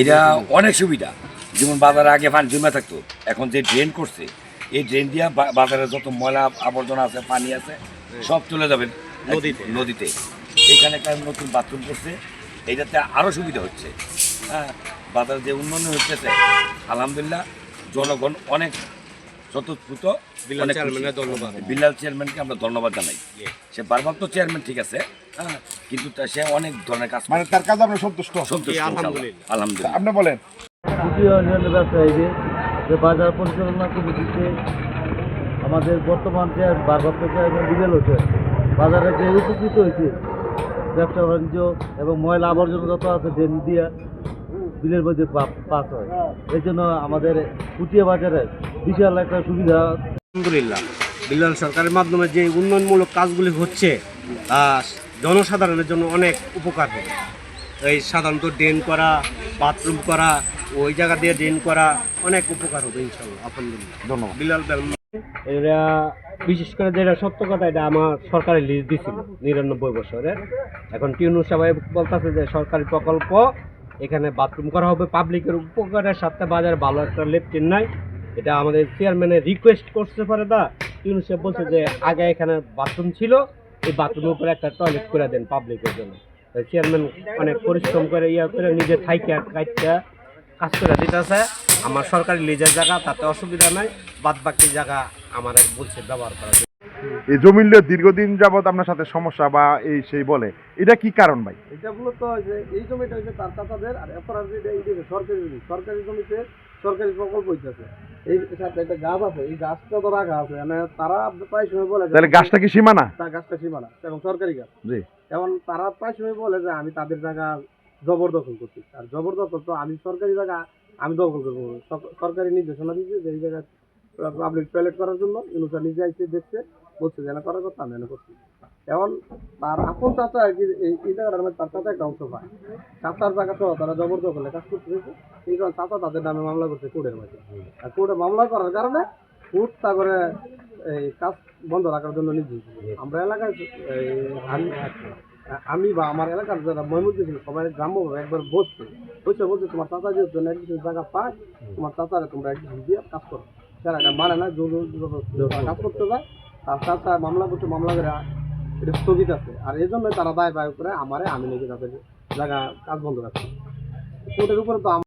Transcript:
এটা অনেক সুবিধা। যেমন বাজারে আগে পানি জমে থাকতো এখন যে ড্রেন করছে এই ড্রেন দিয়া বা- বাজারে যত ময়লা আবর্জনা আছে পানি আছে সব চলে যাবে নদীতে। নদীতে। এখানে একটা নতুন বাথরুম করছে এইটাতে আরও সুবিধা হচ্ছে। হ্যাঁ বাজারে যে উন্নয়ন হচ্ছে আলহামদুলিল্লাহ জনগণ অনেক স্বতঃস্ফূর্ত। বিলাল চেয়ারম্যানকে আমরা ধন্যবাদ জানাই। সে বারবার তো চেয়ারম্যান ঠিক আছে হ্যাঁ কিন্তু তা- সে অনেক ধরনের কাজ মানে তার কাজ আপনার সন্তুষ্ট। সন্তুষ্ট আলহামদুলিল্লাহ। আলহামদুলিল্লাহ। আপনি বলেন। ব্যবসায়ীদের যে বাজার পরিচালনা কমিটিতে আমাদের বর্তমান যে ভারপ্রাপ্ত চেয়ারম্যান বিবেল হোসেন বাজারে যে উপকৃত হয়েছে ব্যবসা বাণিজ্য এবং ময়লা আবর্জনা যত আছে ড্রেন দিয়া বিলের মধ্যে পাস হয়। এই জন্য আমাদের পুটিয়া বাজারে বিশাল একটা সুবিধা আলহামদুলিল্লাহ। বিলাল সরকারের মাধ্যমে যে উন্নয়নমূলক কাজগুলি হচ্ছে তা জনসাধারণের জন্য অনেক উপকার হবে। এই সাধারণত ড্রেন করা বাথরুম করা ওই জায়গা দিয়ে ড্রেন করা অনেক উপকার হবে ইনশাল্লাহ আলহামদুলিল্লাহ। ধন্যবাদ। বিলাল বেল এটা বিশেষ করে যেটা সত্য কথা এটা আমার সরকারি লিস্ট দিছিল নিরানব্বই বছরের। এখন টিউনু সবাই বলতেছে যে সরকারি প্রকল্প এখানে বাথরুম করা হবে পাবলিকের উপকারের সাথে বাজারে ভালো একটা লেফটেন নাই। এটা আমাদের চেয়ারম্যানের রিকোয়েস্ট করতে পারে দা টিউনু সাহেব বলছে যে আগে এখানে বাথরুম ছিল এই বাথরুমের উপরে একটা টয়লেট করে দেন পাবলিকের জন্য। চেয়ারম্যান অনেক পরিশ্রম করে ইয়া করে নিজে থাইকা কাইটা কাজ করে দিতেছে। আমার সরকারি লিজের জায়গা তাতে অসুবিধা নাই। বাদ বাকি জায়গা আমার বলছে ব্যবহার করা এই জমির লিয়ে দীর্ঘদিন যাবত আপনার সাথে সমস্যা বা এই সেই বলে এটা কি কারণ ভাই? এটা মূলত যে এই জমিটা হচ্ছে তার চাচাদের আর অপরাধ যেটা এই সরকারি জমি সরকারি জমিতে সরকারি প্রকল্প হইতেছে। এই সাথে একটা গাছ আছে এই গাছটা তো রাখা আছে মানে তারা প্রায় সময় বলে তাহলে গাছটা কি সীমানা? তার গাছটা সীমানা এবং সরকারি গাছ। জি। তারা প্রায় সময় বলে যে আমি তাদের জায়গা জবরদখল করছি। আর জবরদখল তো আমি সরকারি জায়গা আমি দখল করব। সরকারি নির্দেশনা দিচ্ছে যে এই জায়গায় পাবলিক টয়লেট করার জন্য ইনুসা নিজে আইসে দেখছে, বলছে যে না, করার কথা, আমি করছি এখন তার আপন চাচা আর কি, এই জায়গাটার মধ্যে তার চাচা একটা অংশ পায়। চাচার জায়গা সহ তারা জবরদখলে কাজ করতে এই কারণে চাচা তাদের নামে মামলা করছে কোর্টের মধ্যে। আর কোর্টে মামলা করার কারণে কোর্ট তা করে এই কাজ বন্ধ রাখার জন্য নিজে আমরা এলাকায় আমি- বা আমার এলাকার যারা মহিমুদ্দিন ছিল, সবাই গ্রাম্যভাবে একবার বসছে। বসে বলছে, তোমার চাচা যেহেতু একদিন জায়গা পায়, তোমার চাচারে তোমরা একদিন দিয়ে কাজ করো। স্যার এটা মানে না জোর কাজ করতে যায় তার সাথে মামলা করতে মামলা করে এটা স্থগিত আছে। আর এই জন্য তারা দায় বায় করে আমারে আমি নাকি তাদের জায়গা কাজ বন্ধ রাখছে। কোর্টের উপরে তো